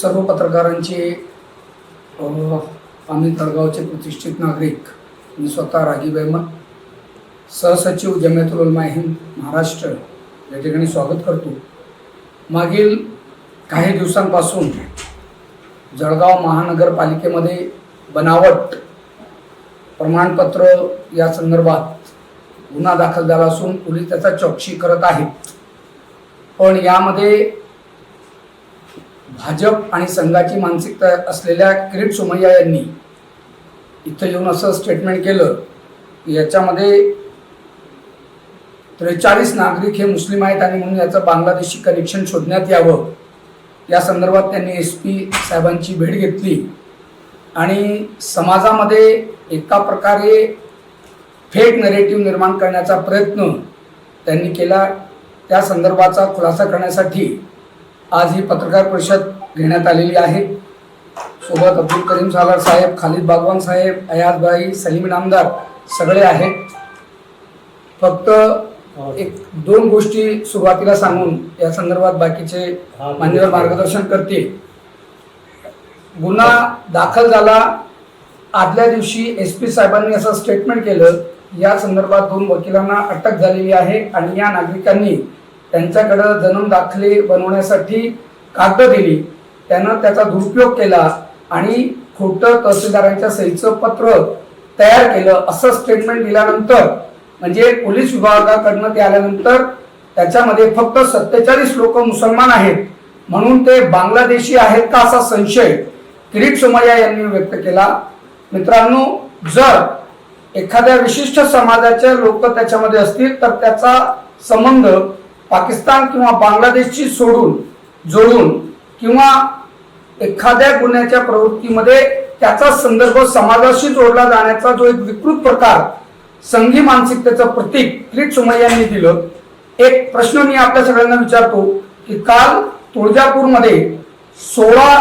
सर्व पत्रकारांचे आम्ही तळगावचे प्रतिष्ठित नागरिक मी स्वतः रागी अहमद सहसचिव जमेतुल उलमा हिंद महाराष्ट्र या ठिकाणी स्वागत करतो. मागील काही दिवसांपासून जळगाव महानगरपालिकेमध्ये बनावट प्रमाणपत्र या संदर्भात गुन्हा दाखल झाला असून पोलीस त्याचा चौकशी करत आहेत. पण यामध्ये भाजप आणि संघाची मानसिकता असलेल्या किरीट सोमय्या यांनी इथं येऊन असं स्टेटमेंट केलं की याच्यामध्ये त्रेचाळीस नागरिक हे मुस्लिम आहेत आणि म्हणून याचं बांगलादेशी कनेक्शन शोधण्यात यावं. या संदर्भात त्यांनी एस पी साहेबांची भेट घेतली. आणि समाजामध्ये एका प्रकारे फेक नरेटिव्ह निर्माण करण्याचा प्रयत्न त्यांनी केला. त्या संदर्भाचा खुलासा करण्यासाठी आज ही पत्रकार परिषद घेण्यात आलेली आहे. सोबत अब्दुल करीम सालार साहेब खालिद बागवान साहेब अयाजबाई सलीम नामदार सगळे आहेत. फक्त एक दोन गोष्टी सुरुवातीला सांगून या संदर्भात बाकीचे मान्यवर मार्गदर्शन करतील. गुन्हा दाखल झाला. आदल्या दिवशी एस पी साहेबांनी असं स्टेटमेंट केलं. या संदर्भात दोन वकिलांना अटक झालेली आहे आणि या नागरिकांनी त्यांच्याकडं जन्म दाखले बनवण्यासाठी कागद दिली. त्यानं त्याचा दुरुपयोग केला आणि खोटं तहसीलदारांच्या सहीचं पत्र तयार केलं. असं स्टेटमेंट दिल्यानंतर म्हणजे पोलीस विभागाकडनं ते आल्यानंतर त्याच्यामध्ये फक्त सत्तेचाळीस लोक मुसलमान आहेत. म्हणून ते बांगलादेशी आहेत का असा संशय किरीट सोमय्या यांनी व्यक्त केला. मित्रांनो जर एखाद्या विशिष्ट समाजाचे लोक त्याच्यामध्ये असतील तर त्याचा संबंध पाकिस्तान किंवा बांगलादेशची सोडून जोडून किंवा एखाद्या गुन्ह्याच्या प्रवृत्तीमध्ये त्याचा संदर्भ समाजाशी जोडला जाण्याचा जो एक विकृत प्रकार संघी मानसिकतेचं प्रतीक क्रीट सुमय्यांनी दिलं एक प्रश्न मी आपल्या सगळ्यांना विचारतो की काल तुळजापूरमध्ये सोळा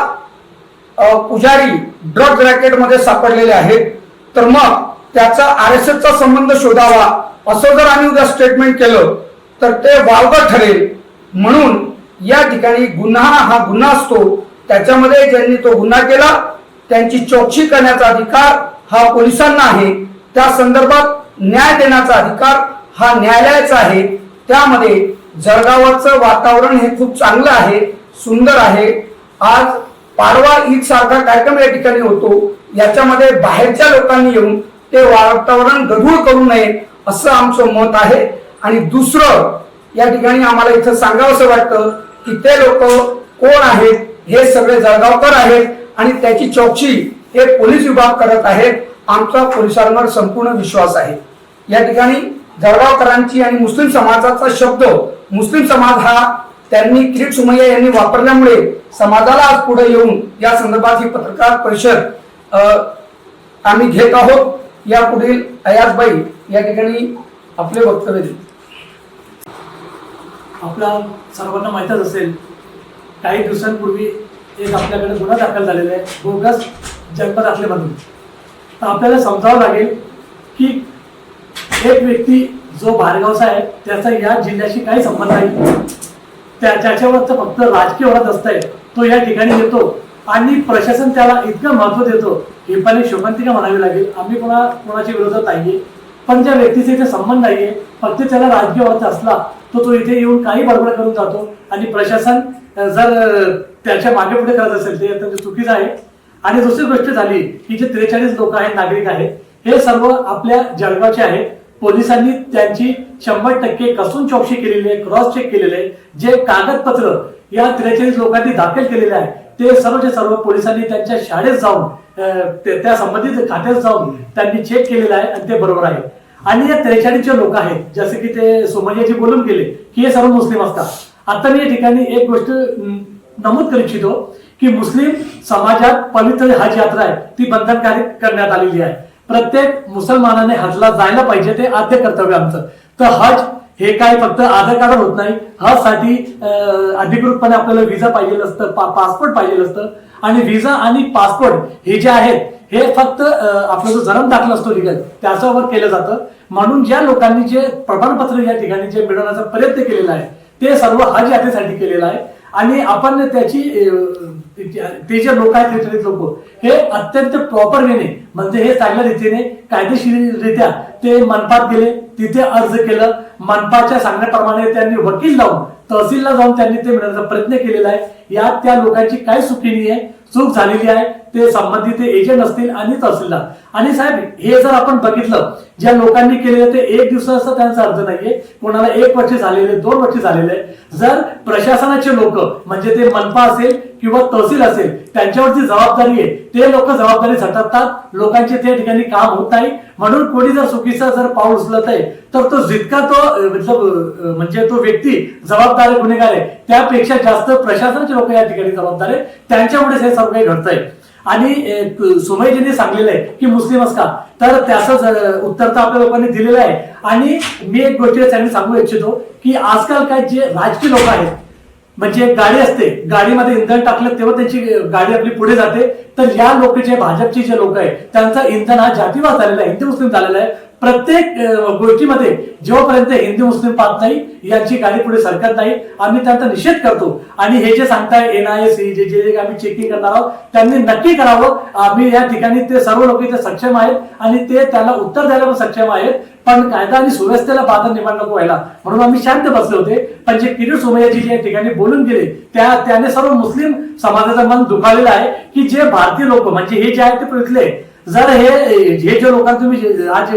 पुजारी ड्रग रॅकेटमध्ये सापडलेले आहेत. तर मग त्याचा आर एस एसचा संबंध शोधावा असं जर आम्ही उद्या स्टेटमेंट केलं तर ते वावगं ठरेल. म्हणून या ठिकाणी गुन्हा हा गुन्हा असतो. त्याच्यामध्ये ज्यांनी तो गुन्हा केला त्यांची चौकशी करण्याचा अधिकार हा पोलिसांना आहे. त्या संदर्भात न्याय देण्याचा अधिकार हा न्यायालयाचा आहे. त्यामध्ये जळगावाचं वातावरण हे खूप चांगलं आहे सुंदर आहे. आज पाडवा ईद सारखा कार्यक्रम या ठिकाणी होतो. याच्यामध्ये बाहेरच्या लोकांनी येऊन ते वातावरण गढूळ करू नये असं आमचं मत आहे. आणि दुसरं या ठिकाणी आम्हाला इथं सांगावंसं वाटतं की ते लोक कोण आहेत? हे सगळे जळगावकर आहेत आणि त्याची चौकशी हे पोलीस विभाग करत आहेत. आमचा पोलिसांवर संपूर्ण विश्वास आहे. या ठिकाणी जळगावकरांची आणि मुस्लिम समाजाचा शब्द मुस्लिम समाज हा त्यांनी किरीट सुमय्या यांनी वापरल्यामुळे समाजाला आज पुढे येऊन या संदर्भात ही पत्रकार परिषद आम्ही घेत आहोत. या पुढील अयाजबाई या ठिकाणी आपले वक्तव्य देतील. आपला सर्वांना माहीतच असेल काही दिवसांपूर्वी एक आपल्याकडे गुन्हा दाखल झालेला आहे बोगस जन्म दाखलेमधून तर आपल्याला समजावं लागेल की एक व्यक्ती जो बाहेरगावचा आहे त्याचा या जिल्ह्याशी काही संबंध नाही. त्या त्याच्यावरचं फक्त राजकीय होत असतंय तो या ठिकाणी येतो आणि प्रशासन त्याला इतकं महत्त्व देतो. हे पण एक शोकांतिका म्हणावी लागेल? आम्ही कोणा कोणाच्या विरोधात नाही पण ज्या व्यक्तीचा इथे संबंध नाहीये फक्त त्याला राजकीय अर्थ असला तो तो इथे येऊन काही बडबड करून जातो. आणि प्रशासन जर त्याच्यामागे पुढे करत असेल ते अत्यंत चुकीचं आहे. आणि दुसरी गोष्ट झाली की जे त्रेचाळीस लोक आहेत नागरिक आहेत हे सर्व आपल्या जळगावचे आहेत. पोलिसांनी त्यांची शंभर टक्के कसून चौकशी केलेली आहे क्रॉस चेक केलेले आहे. जे कागदपत्र या त्रेचाळीस लोकांनी दाखल केलेले आहे ते सर्वचे सर्व पोलिसांनी त्यांच्या शाळेत जाऊन त्या संबंधित खात्यात जाऊन त्यांनी चेक केलेलं आहे आणि ते बरोबर आहे. आणि या त्रेचाळीस जे लोक आहेत जसे की ते सोमय्याजी बोलून गेले की हे सर्व मुस्लिम असतात. आता मी या ठिकाणी एक गोष्ट नमूद करू इच्छितो की मुस्लिम समाजात पवित्र हज यात्रा आहे ती बंधनकारी करण्यात आलेली आहे. प्रत्येक मुसलमानाने हजला जायला पाहिजे ते आद्य कर्तव्य आमचं. तर हज हे काय फक्त आधार कार्ड होत नाही हजसाठी अधिकृतपणे आपल्याला व्हिसा पाहिजे असतं पासपोर्ट पाहिजे असतं. आणि व्हिसा आणि पासपोर्ट हे जे आहेत हे फक्त आपला जो जन्म दाखला असतो लिगल त्याच्यावर केलं जातं. म्हणून ज्या लोकांनी जे प्रमाणपत्र या ठिकाणी जे मिळवण्याचा प्रयत्न केलेला आहे ते सर्व हज यात्रेसाठी केलेलं आहे. आणि आपण त्याची ते जे लोक आहेत त्रिचलित लोक हे अत्यंत प्रॉपर वेने म्हणजे हे चांगल्या रीतीने कायदेशीररित्या ते मनपात गेले तिथे अर्ज केलं. मनपाच्या सांगण्याप्रमाणे त्यांनी वकील लावून तहसीलला जाऊन त्यांनी ते मिळवण्याचा प्रयत्न केलेला आहे. यात त्या लोकांची काय चुकी नाही आहे चूक झालेली आहे ते संबंधित एजंट असतील आणि तहसीलदार. आणि साहेब हे जर आपण बघितलं ज्या लोकांनी केलेलं ते एक दिवसाचा त्यांचा अर्ज नाहीये कोणाला एक वर्ष झालेले दोन वर्ष झालेले. जर प्रशासनाचे लोक म्हणजे ते मनपा असेल किंवा तहसील असेल त्यांच्यावरची जबाबदारी आहे ते लोक जबाबदारी झटकतात. लोकांचे त्या ठिकाणी काम होत नाही. म्हणून कोणी जर चुकीचा जर पाऊल उचलत आहे तर तो जितका तो मतलब म्हणजे तो व्यक्ती जबाबदार गुन्हेगार आहे त्यापेक्षा जास्त प्रशासनाचे लोक या ठिकाणी जबाबदार आहे. त्यांच्यामुळेच हे सर्व काही घडतंय. आणि सुमयजींनी सांगलेलं आहे की मुस्लिमच का तर त्याचं उत्तर तर आपल्या लोकांनी दिलेलं आहे. आणि मी एक गोष्ट त्यांनी सांगू इच्छितो की आजकाल काय जे राजकीय लोक आहेत म्हणजे एक गाडी असते. गाडीमध्ये इंधन टाकलं तेव्हा त्यांची गाडी आपली पुढे जाते. तर या लोक जे भाजपचे जे लोक आहेत त्यांचा इंधन हा जातीवाद झालेला आहे हिंदू मुस्लिम झालेला आहे. प्रत्येक गोष्टीमध्ये जेव्हापर्यंत हिंदू मुस्लिम पाहत नाही यांची गाडी पुढे सरकत नाही आम्ही त्यांचा निषेध करतो. आणि हे जे सांगताय एनआयए जे जे आम्ही चेकिंग करणार आहोत त्यांनी नक्की करावं. आम्ही या ठिकाणी ते सर्व लोक इथे सक्षम आहेत आणि ते त्याला उत्तर द्यायला पण सक्षम आहेत. पण कायदा आणि सुव्यवस्थेला बाधा निर्माण नको व्हायला. म्हणून आम्ही शांत बसले होते. पण जे किरीट सोमय्याजी या ठिकाणी बोलून गेले त्या त्याने सर्व मुस्लिम समाजाचं मन दुखावलेलं आहे की जे भारतीय लोक म्हणजे हे जे आहेत ते इथले जर हे हे जे लोकांना तुम्ही आज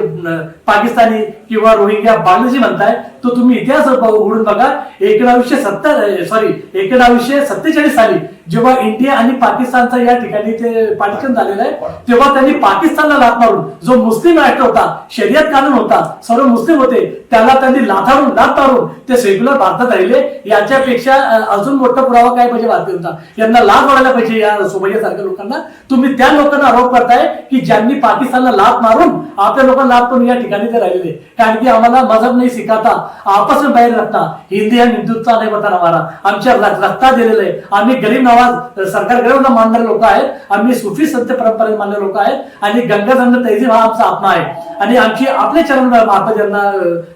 पाकिस्तानी किंवा रोहिंग्या बांगलादेशी म्हणताय तो तुम्ही इतिहास उघडून बघा एकोणावीसशे सत्तर सॉरी एकोणावीसशे सत्तेचाळीस साली जेव्हा इंडिया आणि पाकिस्तानचा या ठिकाणी ते पाठिकन झालेलं आहे तेव्हा त्यांनी पाकिस्तानला लाथ मारून जो मुस्लिम ऍक्ट होता शर्यत कानून होता सर्व मुस्लिम होते त्याला त्यांनी लाथारून लाथ मारून ते सेक्युलर भारतात राहिले. याच्यापेक्षा अजून मोठा पुरावा काय पाहिजे भारतीयांचा? यांना लाभ वाढायला पाहिजे या सोमय्यासारख्या लोकांना. तुम्ही त्या लोकांना आरोप करताय की ज्यांनी पाकिस्तानला लाभ मारून आपल्या लोकांना लाभ करून या ठिकाणी ते राहिलेले. कारण की आम्हाला मजहब नाही शिकाता आपस बाहेर रखता. हिंदी आणि हिंदुत्व नाही बताना हमारा आमच्या रक्ता दिलेलं आहे. आम्ही गरीब आवाज सरकार सुद्धा मानणारे लोक आहेत आम्ही सुफी संत परंपरेत मानणारे लोक आहेत आणि गंगा जंग तैजीब हा आमचा आत्मा आहे. आणि आमची आपले चरण महाराजांना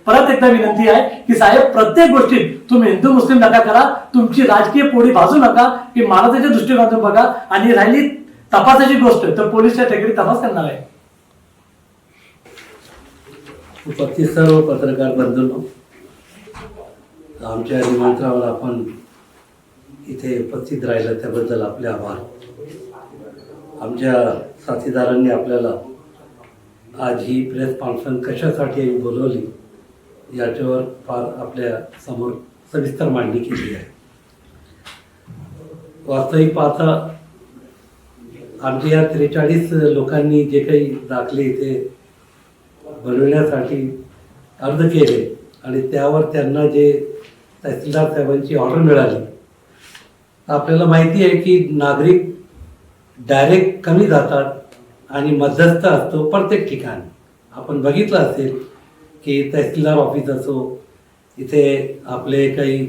परत एकदा विनंती आहे की साहेब प्रत्येक गोष्टीत तुम्ही हिंदू मुस्लिम नका करा तुमची राजकीय पोळी भाजू नका की महाराजाच्या दृष्टिकोनातून बघा आणि राहिली तपासाची गोष्ट तर पोलीसच्या ठिकाणी तपास करणार आहे. उपस्थित सर्व पत्रकार बंधूंनो आमच्या निमंत्रणावर आपण इथे उपस्थित राहिलं त्याबद्दल आपले आभार. आमच्या साथीदारांनी आपल्याला आज ही प्रेस कॉन्फरन्स कशासाठी बोलवली याच्यावर फार आपल्यासमोर सविस्तर मांडणी केली आहे. वास्तविक पाहता आमच्या या त्रेचाळीस लोकांनी जे काही दाखले इथे बनवण्यासाठी अर्ज केले आणि त्यावर त्यांना जे तहसीलदार साहेबांची ऑर्डर मिळाली आपल्याला माहिती आहे की नागरिक डायरेक्ट कमी जातात आणि मध्यस्थ असतो प्रत्येक ठिकाणी. आपण बघितलं असेल की तहसीलदार ऑफिस असो इथे आपले काही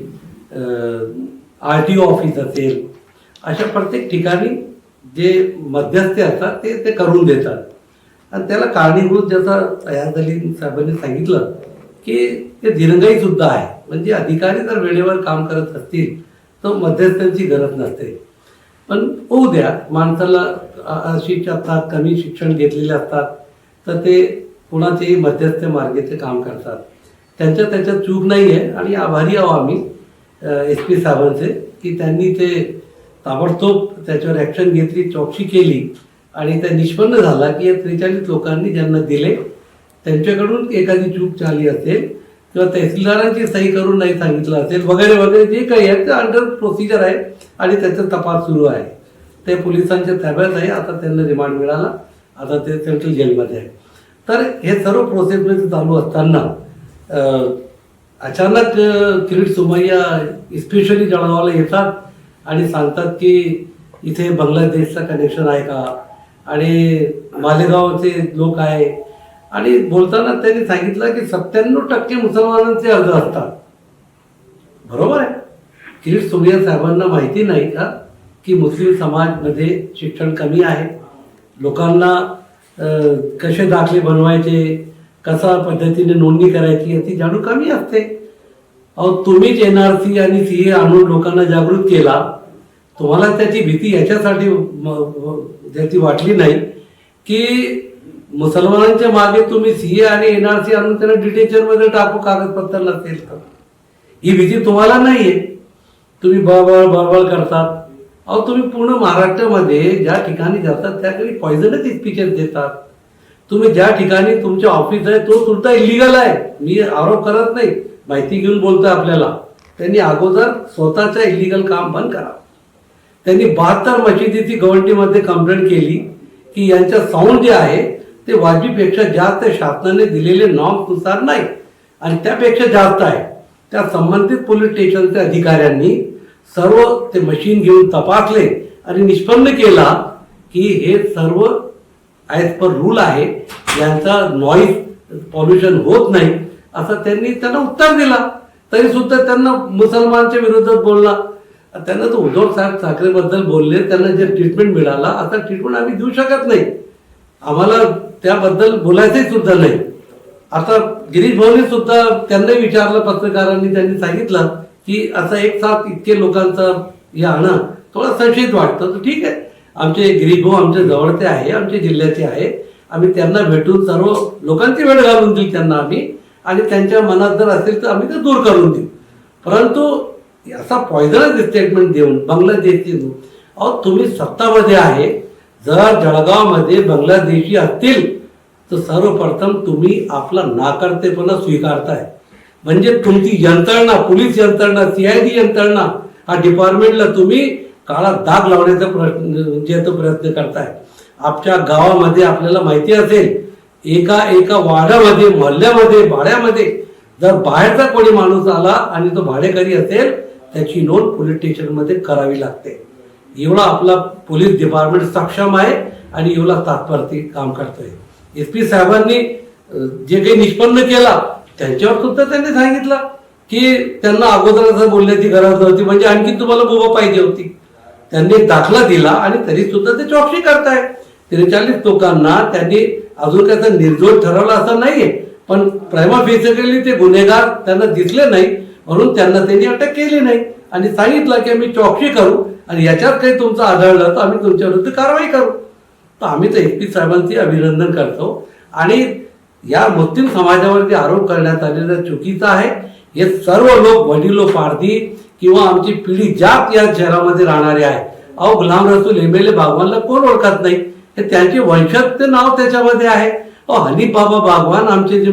आर टी ओ ऑफिस असेल अशा प्रत्येक ठिकाणी जे मध्यस्थी असतात ते ते करून देतात. आणि त्याला कारणीभूत ज्याचा तयार झाली साहेबांनी सांगितलं की ते दिरंगाईसुद्धा आहे. म्हणजे अधिकारी जर वेळेवर काम करत असतील तर मध्यस्थांची गरज नसते. पण होऊ द्या माणसाला अशीच असतात कमी शिक्षण घेतलेले असतात तर ते कुणाचेही मध्यस्थ मार्गेचे काम करतात. त्यांच्या त्याच्यात चूक नाही आहे आणि आभारी आहो आम्ही एस पी साहेबांचे की त्यांनी ते ताबडतोब त्याच्यावर ॲक्शन घेतली चौकशी केली आणि त्या निष्पन्न झाला की या त्रेचाळीस लोकांनी ज्यांना दिले त्यांच्याकडून एखादी चूक झाली असेल किंवा तहसीलदारांची सही करून नाही सांगितलं असेल वगैरे वगैरे जे काही आहे ते अंडर प्रोसिजर आहे आणि त्याचा तपास सुरू आहे. ते पोलिसांच्या ताब्यात आहे आता त्यांना रिमांड मिळाला आता ते सेंट्रल जेलमध्ये आहे. तर हे सर्व प्रोसेसमध्ये चालू असताना अचानक किरीट सुमय्या इस्पेशली जळगावला येतात आणि सांगतात की इथे बांगलादेशचं कनेक्शन आहे का? आणि मालेगावचे लोक आहे आणि बोलताना त्यांनी सांगितलं की सत्त्याण्णव टक्के मुसलमानांचे अर्ज असतात. बरोबर आहे? किरीट सोनिया साहेबांना माहिती नाही का की मुस्लिम समाजमध्ये शिक्षण कमी आहे? लोकांना कसे दाखले बनवायचे? कसा पद्धतीने नोंदणी करायची याची जाणू कमी असते. अहो तुम्हीच एन आर सी आणि सी ए आणून लोकांना जागृत केला. तुम्हाला त्याची भीती याच्यासाठी त्याची वाटली नाही की मुसलमानांच्या मागे तुम्ही सीए आणि एनआरसी आणून त्यांना डिटेन्शनमध्ये टाकू कागदपत्र लागतील तर. ही भीती तुम्हाला नाहीये. तुम्ही बळबळ बळबळ करतात. अहो तुम्ही पूर्ण महाराष्ट्रामध्ये ज्या ठिकाणी जातात त्या ठिकाणी पॉइझनच देतात. तुम्ही ज्या ठिकाणी तुमचे ऑफिस आहे तो सुद्धा इलिगल आहे. मी आरोप करत नाही. माहिती घेऊन बोलतोय आपल्याला. त्यांनी अगोदर स्वतःचं इलिगल काम बंद करा. त्यांनी बहात्तर मशिदीची गव्हर्नमेंटमध्ये कंप्लेंट केली की यांचा साऊंड जे आहे ते वाजवीपेक्षा जास्त शासनाने दिलेले नॉर्मनुसार नाही. आणि त्यापेक्षा जास्त आहे. त्या संबंधित पोलीस स्टेशनच्या अधिकाऱ्यांनी सर्व ते मशीन घेऊन तपासले आणि निष्पन्न केला की हे सर्व ॲज पर रूल आहे. यांचा नॉईज पॉल्युशन होत नाही. असं त्यांनी त्यांना उत्तर दिला. तरी सुद्धा त्यांना मुसलमानच्या विरोधात बोलला. त्यांना तो उद्धव साहेब ठाकरेबद्दल बोलले. त्यांना जे ट्रीटमेंट मिळाला आता ट्रीटमेंट आम्ही देऊ शकत नाही. आम्हाला त्याबद्दल बोलायचंही सुद्धा नाही. आता गिरीश भाऊने सुद्धा त्यांना विचारलं पत्रकारांनी त्यांनी सांगितलं की असा एक साथ इतके लोकांचा हे आणं. थोडा संशयित वाटतं. तर ठीक आहे. आमचे गिरीश भाऊ आमच्या जवळचे आहे आमच्या जिल्ह्याचे आहे. आम्ही त्यांना भेटून सर्व लोकांची वेळ घालून देऊ त्यांना आम्ही. आणि त्यांच्या मनात जर असेल तर आम्ही ते दूर करून देऊ. परंतु असा पॉयझनच स्टेटमेंट देऊन बांगलादेशची अहो तुम्ही सत्तामध्ये आहे. जर जळगावमध्ये बांगलादेशी असतील तर सर्वप्रथम तुम्ही आपला नाकर्तेपणा स्वीकारताय. म्हणजे तुमची यंत्रणा पोलीस यंत्रणा सीआयडी यंत्रणा हा डिपार्टमेंटला तुम्ही काळा दाग लावण्याचा प्रश्न जे म्हणजे तो प्रयत्न करताय. आपल्या गावामध्ये आपल्याला माहिती असेल एका एका वाड्यामध्ये मोहल्ल्यामध्ये भाड्यामध्ये जर बाहेरचा कोणी माणूस आला आणि तो भाडेकरी असेल त्याची नोंद पोलीस स्टेशनमध्ये करावी लागते. एवढा आपला पोलीस डिपार्टमेंट सक्षम आहे आणि एवढा तात्परती काम करतोय. एस पी साहेबांनी जे काही निष्पन्न केला त्यांच्यावर सुद्धा त्यांनी सांगितलं की त्यांना अगोदर बोलण्याची गरज नव्हती म्हणजे आणखी तुम्हाला बोबा पाहिजे होती. त्यांनी दाखला दिला आणि तरी सुद्धा ते चौकशी करताय. त्रेचाळीस लोकांना त्यांनी अजून त्याचा निर्दोष ठरवला असं नाहीये पण प्रेमा बेसिकली ते गुन्हेगार त्यांना दिसले नाही म्हणून त्यांना त्यांनी अटक केली नाही. आणि सांगितलं की आम्ही चौकशी करू आणि याच्यात काही तुमचं आढळलं तर आम्ही तुमच्या विरुद्ध कारवाई करू. तर आम्ही तर एस पी साहेबांचे अभिनंदन करतो. आणि या मुस्लिम समाजावर आरोप करण्यात आलेला चुकीचा आहे. हे सर्व लोक वडिलो पारधी किंवा आमची पिढी जात या शहरामध्ये राहणारे आहे. अहो Ghulam Rasool M L A बागवानला कोण ओळखत नाही? हे त्यांचे वंशज नाव त्याच्यामध्ये आहे. अहो हनीफ बाबा बागवान आमचे जे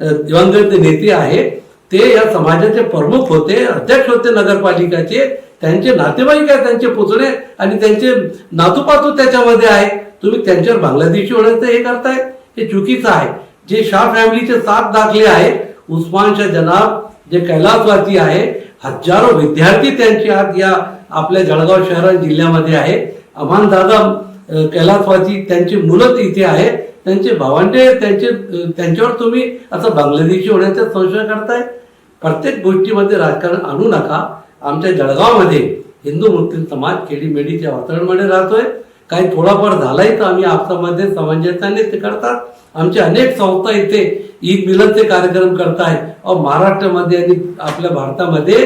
दिवंगत नेते आहे ते या समाजाचे प्रमुख होते अध्यक्ष होते नगरपालिकाचे. त्यांचे नातेवाईक आहे त्यांचे पुतळे आणि त्यांचे नातूपातू त्याच्यामध्ये आहे. तुम्ही त्यांच्यावर बांगलादेशी होण्याचं हे करताय? हे चुकीचं आहे. जे शाह फॅमिलीचे सात दाखले आहे उस्मान शाह जनाब जे कैलासवासी आहे हजारो विद्यार्थी त्यांचे आज या आपल्या जळगाव शहरा जिल्ह्यामध्ये आहे. अमान दादा कैलासवासी त्यांची मुलं इथे आहे. त्यांचे भावंडे त्यांचे त्यांच्यावर तुम्ही असं बांगलादेशी होण्याचा संशय करताय? प्रत्येक गोष्टीमध्ये राजकारण आणू नका. आमच्या जळगावमध्ये हिंदू मुस्लिम समाज खेडीमेडीच्या वातावरणामध्ये राहतोय. काही थोडाफार झालाही तर आम्ही आपसामध्ये समंजसाने ते करतात. आमच्या अनेक संस्था इथे ईद मिलनचे कार्यक्रम करताय. अहो महाराष्ट्रामध्ये आणि आपल्या भारतामध्ये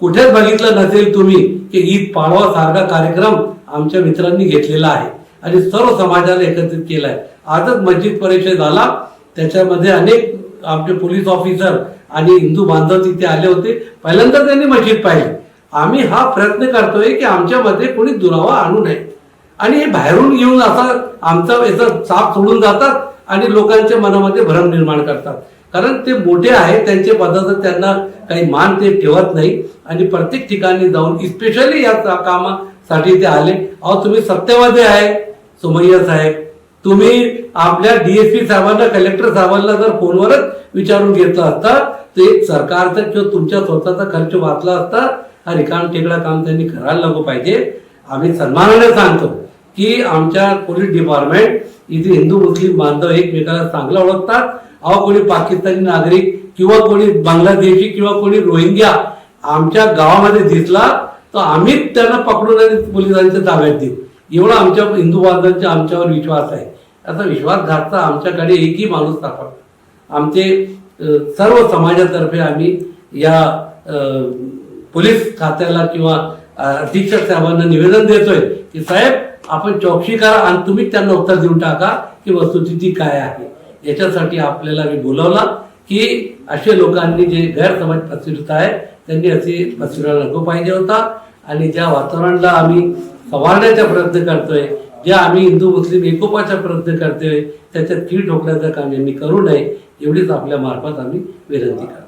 कुठेच बघितलं नसेल तुम्ही की ईद पाडवा सारखा कार्यक्रम आमच्या मित्रांनी घेतलेला आहे. आणि सर्व समाजाला एकत्रित केलाय. आजच मस्जिद परिषद झाला. त्याच्यामध्ये अनेक आमचे पोलीस ऑफिसर आणि हिंदू बांधव तिथे आले होते. पहिल्यांदा त्यांनी मस्जिद पाहिली. आम्ही हा प्रयत्न करतोय की आमच्यामध्ये कोणी दुरावा आणू नये. आणि हे बाहेरून येऊन असा आमचा याचा साप सोडून जातात आणि लोकांच्या मनामध्ये भ्रम निर्माण करतात. कारण ते मोठे आहेत त्यांचे पदार्थ त्यांना काही मान ते ठेवत नाही. आणि प्रत्येक ठिकाणी जाऊन स्पेशली या कामासाठी ते आले. अहो तुम्ही सत्यवादी आहे सुमय्या साहेब. तुम्ही आपल्या डीएसपी साहेबांना कलेक्टर साहेबांना जर फोनवरच विचारून घेतलं असता तर एक सरकारचा किंवा तुमच्या स्वतःचा खर्च वाचला असता हा रिकाम टेकडा काम त्यांनी करायला नको पाहिजे. आम्ही सन्मानाने सांगतो की आमच्या पोलीस डिपार्टमेंट इथे हिंदू मुस्लिम बांधव एकमेकाला चांगलं ओळखतात. अहो कोणी पाकिस्तानी नागरिक किंवा कोणी बांगलादेशी किंवा कोणी रोहिंग्या आमच्या गावामध्ये दिसला तर आम्हीच त्यांना पकडून आणि पोलिसांच्या ताब्यात देऊ. एवढा आमच्या हिंदू बांधवांचा आमच्यावर विश्वास आहे. असा विश्वासघातचा आमच्याकडे एकही माणूस सापडला आमचे सर्व समाजातर्फे आम्ही या पोलीस खात्याला किंवा अधीक्षक साहेबांना निवेदन देतोय की साहेब आपण चौकशी करा आणि तुम्ही त्यांना उत्तर देऊन टाका की वस्तुस्थिती काय आहे. याच्यासाठी आपल्याला मी बोलावला की असे लोकांनी जे गैरसमज पसरत आहे त्यांनी असे पसरवायला नको पाहिजे होता. आणि ज्या वातावरणाला आम्ही सवारण्याचा प्रयत्न करतोय ज्या आम्ही हिंदू मुस्लिम एकोपाचा प्रयत्न करतोय त्याच्यात कीड ठोकण्याचं काम यांनी करू नये एवढीच आपल्या मार्फत आम्ही विनंती करतो.